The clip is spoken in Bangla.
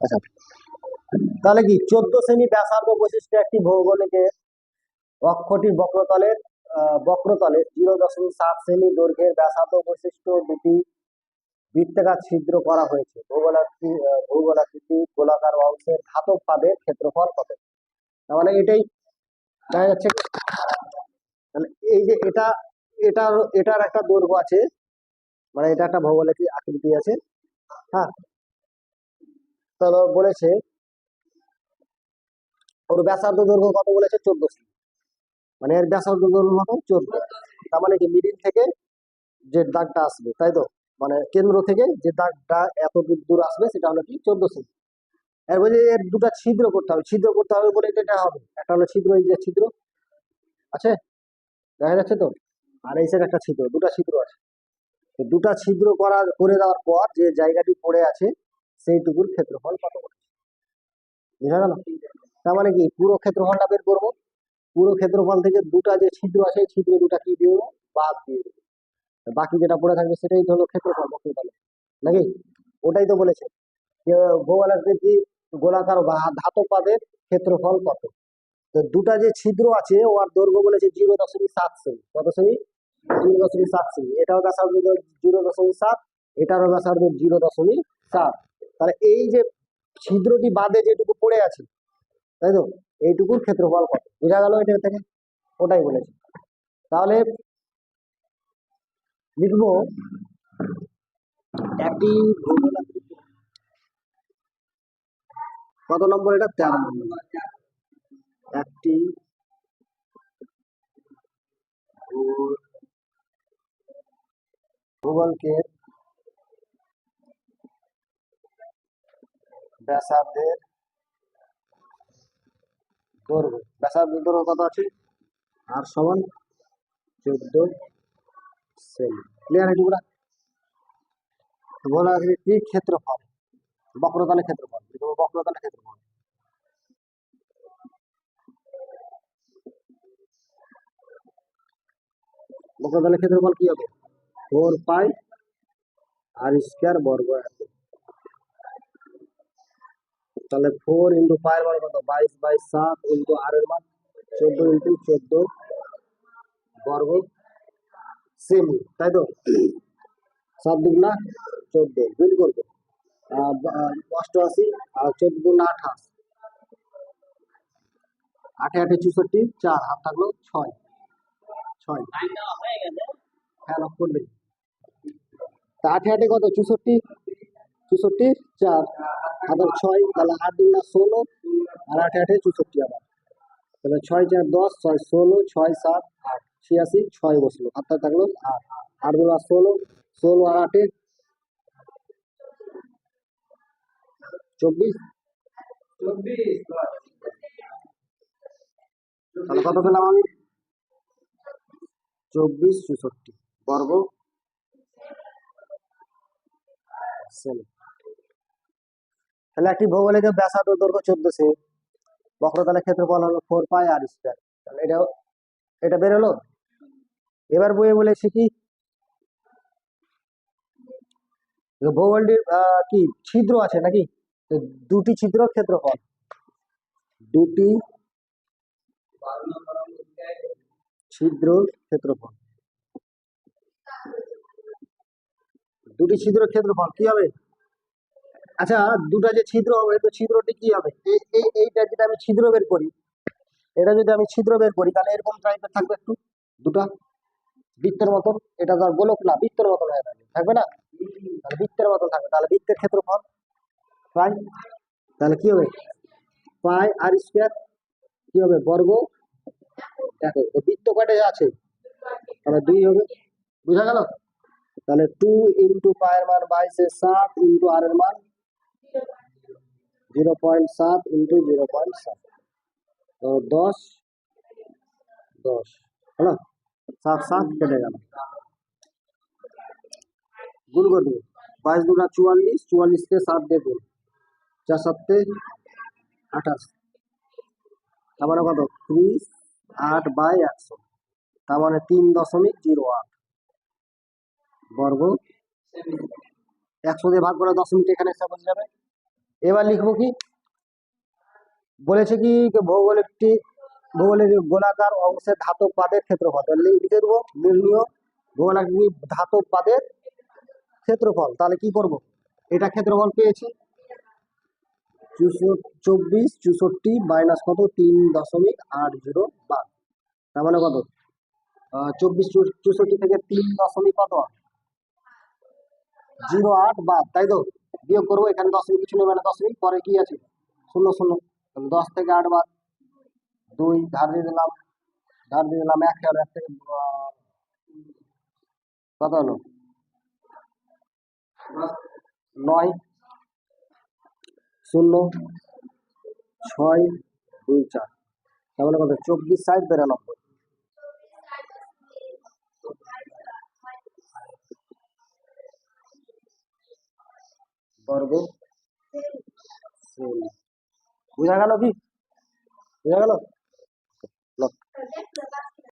আচ্ছা। তাহলে কি চোদ্দ শ্রেণি ব্যাসার্ধ বৈশিষ্ট্য একটি ভৌগোলিকের অক্ষটির বক্রতলের বক্রতলে জিরো দশমিক সাত সেমি দৈর্ঘ্যের ব্যাসার্ধ বৈশিষ্ট্য দুটি বৃত্তাকার ছিদ্র করা হয়েছে। ভূগোলাকৃতি ভূগোলাকৃতি গোলাকার অংশের ধাতব পাদের ক্ষেত্রফল কত? তার মানে এটাই দেখা যাচ্ছে মানে এই যে এটা, এটার এটার একটা দৈর্ঘ্য আছে মানে এটা একটা ভৌগোলিক আকৃতি আছে হ্যাঁ? তাহলে বলেছে, ওর ব্যাসার্ধ দৈর্ঘ্য কত বলেছে? চোদ্দ সেমি মানে এর ব্যাসার্ধ দৈর্ঘ্য কত? চোদ্দ। তার মানে কি মিডিল থেকে যে দাগটা আসবে, তাই তো? মানে কেন্দ্র থেকে যে দাগটা এত দূর আসবে, সেটা হলো কি? চোদ্দ সেমি এর বলছে এর দুটা ছিদ্র করতে হবে। ছিদ্র করতে হবে বলে এটা হবে। একটা হলো ছিদ্র, এই যে ছিদ্র। আছে? দেখা যাচ্ছে তো? আর এই সাইড একটা ছিদ্র, দুটা ছিদ্র আছে। দুটা ছিদ্র করা করে দেওয়ার পর যে জায়গাটি পড়ে আছে সেইটুকুর ক্ষেত্রফল কত বুঝা গেল? তার মানে কি? পুরো ক্ষেত্রফলটা বের করব। পুরো ক্ষেত্রফল থেকে দুটা যে ছিদ্র আছে ছিদ্র দুটা কি দিয়ে দেবো? বাদ দিয়ে দেবো। বাকি যেটা পড়ে থাকবে, সেটাই হলো ক্ষেত্রফল, বক্রতলে। নাকি? ওটাই তো বলেছে যে গোলাকার বা ধাতব পাদের ক্ষেত্রফল কত? তো দুটা যে ছিদ্র আছে, ওর দৈর্ঘ্য বলেছে জিরো দশমিক সাত সেমি। কত সেমি? জিরো দশমিক সাত সেমি। এটাও ব্যাসার্ধ জিরো দশমিক সাত, এটারও ব্যাসার্ধ জিরো দশমিক সাত। তাহলে এই যে ছিদ্রটি বাদে যেটুকু পড়ে আছে, তাই তো? এইটুকুর ক্ষেত্রফল কত? বোঝা গেল এটা থেকে? ওটাই বলেছে। তাহলে লিখব একটি কত নম্বর এটা? তেরো নম্বর। একটি ভূগোলকে ব্যাসার্ধের দৈর্ঘ্য ব্যাসার্ধের দৈর্ঘ্য কত আছে। আর সমান চোদ্দ সেমি ক্লিয়ার এটুকুরা গোলাকৃতি ক্ষেত্রফল? বক্রতলের ক্ষেত্রফল। বক্রতলের ক্ষেত্রফল। বক্রতলের ক্ষেত্রফল কি হবে? ফোর পাই আর স্কোয়ার বর্গ তাহলে ফোর ইন্টু পায়ের মান কত? বাইশ বাইশ সাত ইন্টু আর এর মান চোদ্দ ইন্টু চোদ্দ বর্গ সেমি তাই তো? সাত দুগুণা চোদ্দ। গুণ করব। অষ্টআশি আর চোদ্দ দুগুণা আঠাশ আটে। আটে চৌষট্টি চার। হাত থাকল ছয়। ছয়। হ্যাঁ লক্ষ করলে তা আটে আটে কত? চৌষট্টি। চৌষট্টি, চার হাতের ছয়, তাহলে আট দুগুণা ষোলো, আর আটে আটে চৌষট্টি আবার। তাহলে ছয় চার দশ, ছয় ষোলো, ছয় সাত, আট, ছিয়াশি, ছয় বসল। হাতটা থাকল আট। আট দুগুণা ষোলো ষোলো আর আটে চব্বিশ। তাহলে কত পেলাম আমি? চব্বিশ, চৌষট্টি। বর্গ। সেমি তাহলে একটি ভৌগোলিক ব্যাসার্ধ দৈর্ঘ্য চোদ্দ সেমি বক্রতলের ক্ষেত্রফল হলো ফোর পাই আর স্কোয়ার তাহলে এটা এটা বেরোলো এবার বইয়ে বলেছি কি? ভূগোলটির কি ছিদ্র আছে নাকি? দুটি ছিদ্র ক্ষেত্রফল। দুটি ছিদ্র ক্ষেত্রফল। দুটি ছিদ্র ক্ষেত্রফল কি হবে? আচ্ছা দুটা যে ছিদ্র হবে, তো ছিদ্রটি কি হবে? এই এই, এইটা যদি আমি ছিদ্র বের করি, এটা যদি আমি ছিদ্র বের করি, তাহলে এরকম টাইপের থাকবে একটু, দুটা, বৃত্তের মতন। এটা আর গোলক না, বৃত্তের মতন হয়ে থাকবে থাকবে না? তাহলে বৃত্তের মতন থাকবে, তাহলে বৃত্তের ক্ষেত্রফল পাই তাহলে কি হবে? পাই আর স্কোয়ার, কি হবে? বর্গ, দেখো বৃত্ত কয়টা আছে? তাহলে দুই হবে, বুঝা গেল? তাহলে টু ইন্টু পায়ের মান বাইশের সাত ইন্টু আর এর মান জিরো পয়েন্ট সাত ইন্টু জিরো পয়েন্ট সাত। তো দশ দশ, হলো? সাত সাত কেটে গেল। গুণ করে বাইশ দুটা চুয়াল্লিশ, চুয়াল্লিশকে সাত দিয়ে গুণ। চার সাতে আঠাশ। তার কত? ত্রিশ, আট বাই একশো। তার মানে তিন দশমিক জিরো আট। বর্গ। একশো দিয়ে ভাগ করে দশমিক এখানে এসে বসে যাবে। এবার লিখব কি? বলেছে কি ভৌগোল একটি ভূগোলের গোলাকার অংশের ধাতব পাদের ক্ষেত্রফল। লিখে দেবো নির্ণীয় ভূগোল একটি ধাতব পাদের ক্ষেত্রফল। তাহলে কি করব? এটা ক্ষেত্রফল পেয়েছি। চব্বিশ চৌষট্টি মাইনাস কত? তিন দশমিক আট জিরো বার। তার মানে কত? চব্বিশ চৌষট্টি থেকে তিন দশমিক কত? জিরো আট বাদ, তাই তো? বিয়োগ করব, এখানে দশমিক কিছু নেই মানে দশমিক পরে কি আছে? শূন্য শূন্য। তাহলে দশ থেকে আট বাদ, দুই, ধার দিয়ে দিলাম, ধার দিয়ে দিলাম এক হলো এক থেকে কত হলো? নয়, শূন্য, ছয়, দুই, চার। তার মানে কত? চব্বিশ, ষাট, বিরানব্বই। বর্গ বোঝা গেল কি? বোঝা গেল?